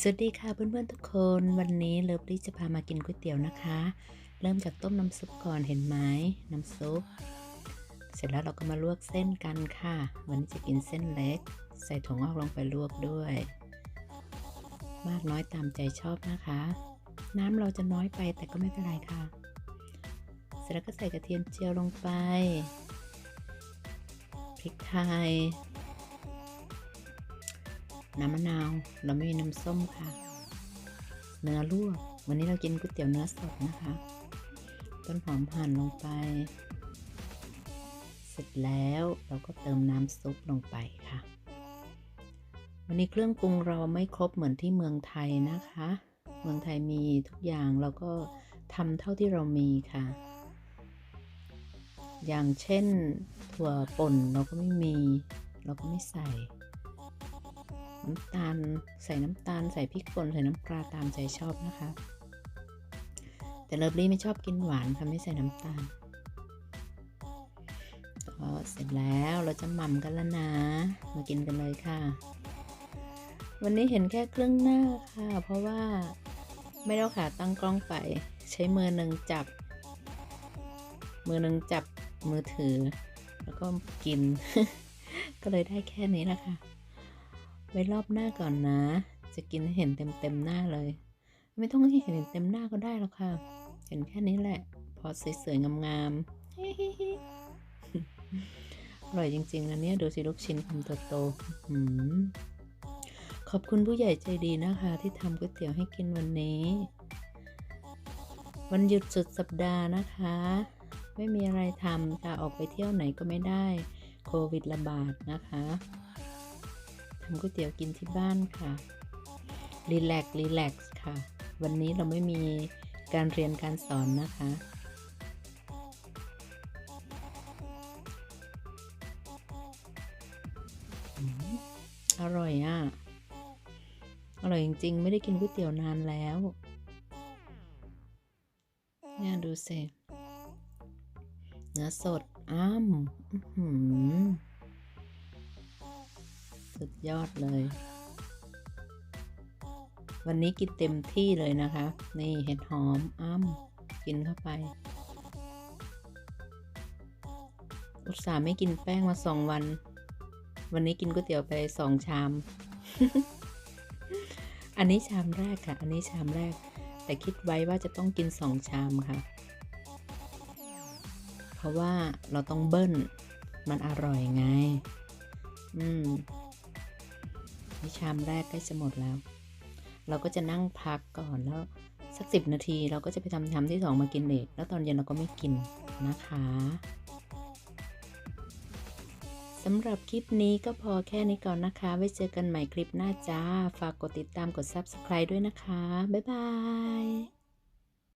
สวัสดีค่ะเพื่อนๆทุกคนวันนี้เลิฟลี่จะพามากินก๋วยเตี๋ยวนะคะ เริ่มจากต้มน้ำซุปก่อนเห็นไหมน้ำซุป เสร็จแล้วเราก็มาลวกเส้นกันค่ะ วันนี้จะกินเส้นเล็ก ใส่ถั่วงอกลงไปลวกด้วย มากน้อยตามใจชอบนะคะ น้ำเราจะน้อยไปแต่ก็ไม่เป็นไรค่ะ เสร็จแล้วก็ใส่กระเทียมเจียวลงไปพริกไทย น้ำมะนาว เราไม่มีน้ำส้มค่ะ เนื้อลวก วันนี้เรากินก๋วยเตี๋ยวเนื้อสดนะคะ ต้นหอมหั่นลงไป เสร็จแล้วเราก็เติมน้ำซุปลงไปค่ะ วันนี้เครื่องปรุงเราไม่ครบเหมือนที่เมืองไทยนะคะ เมืองไทยมีทุกอย่างเราก็ทำเท่าที่เรามีค่ะ อย่างเช่นถั่วป่นเราก็ไม่มี เราก็ไม่ใส่ น้ำตาล ใส่น้ำตาล ใส่พริกป่น ใส่น้ำปลาตามใจชอบนะคะ แต่เลิฟลี่ไม่ชอบกินหวานค่ะไม่ใส่น้ำตาลก็เสร็จแล้วเราจะหม่ำกันแล้วนะ มากินกันเลยค่ะ วันนี้เห็นแค่เครื่องหน้าค่ะ เพราะว่าไม่ได้ขาตั้งกล้องไป ใช้มือหนึ่งจับ มือหนึ่งจับมือถือ แล้วก็กิน ก็เลยได้แค่นี้นะคะ ไว้รอบหน้าก่อนนะ จะกินให้เห็นเต็มเต็มๆหน้าเลย ไม่ต้องให้เห็นเต็มหน้าก็ได้หรอกค่ะ เห็นแค่นี้แหละ พอสวยๆงามๆอร่อยจริงๆนะเนี่ยดูสิลูกชิ้นคำโตๆขอบคุณผู้ใหญ่ใจดีนะคะ ที่ทำก๋วยเตี๋ยวให้กินวันนี้ วันหยุดสุดสัปดาห์นะคะ ไม่มีอะไรทำค่ะออกไปเที่ยวไหนก็ไม่ได้ โควิดระบาดนะคะ ทำก๋วยเตี๋ยวกินที่บ้านค่ะ รีแลกซ์รีแลกซ์ค่ะ วันนี้เราไม่มีการเรียนการสอนนะคะ อร่อยอะ อร่อยจริงๆ ไม่ได้กินก๋วยเตี๋ยวนานแล้วเนี่ยดูสิเนื้อสด อ้ำอื้อหือ สุดยอดเลย วันนี้กินเต็มที่เลยนะคะ นี่เห็ดหอมอ้ำกินเข้าไป อุตส่าห์ไม่กินแป้งมาสองวัน วันนี้กินก๋วยเตี๋ยวไปสองชาม อันนี้ชามแรกค่ะ อันนี้ชามแรก แต่คิดไว้ว่าจะต้องกินสองชามค่ะ เพราะว่าเราต้องเบิ้ล มันอร่อยไง อืม ที่ชามแรกใกล้จะหมดแล้ว เราก็จะนั่งพักก่อนแล้วสักสิบนาทีเราก็จะไปทำชามที่สองมากินเด็กแล้วตอนเย็นเราก็ไม่กินนะคะสำหรับคลิปนี้ก็พอแค่นี้ก่อนนะคะ ไว้เจอกันใหม่คลิปหน้าจ้า ฝากกดติดตามกด Subscribe ด้วยนะคะ บ๊ายบาย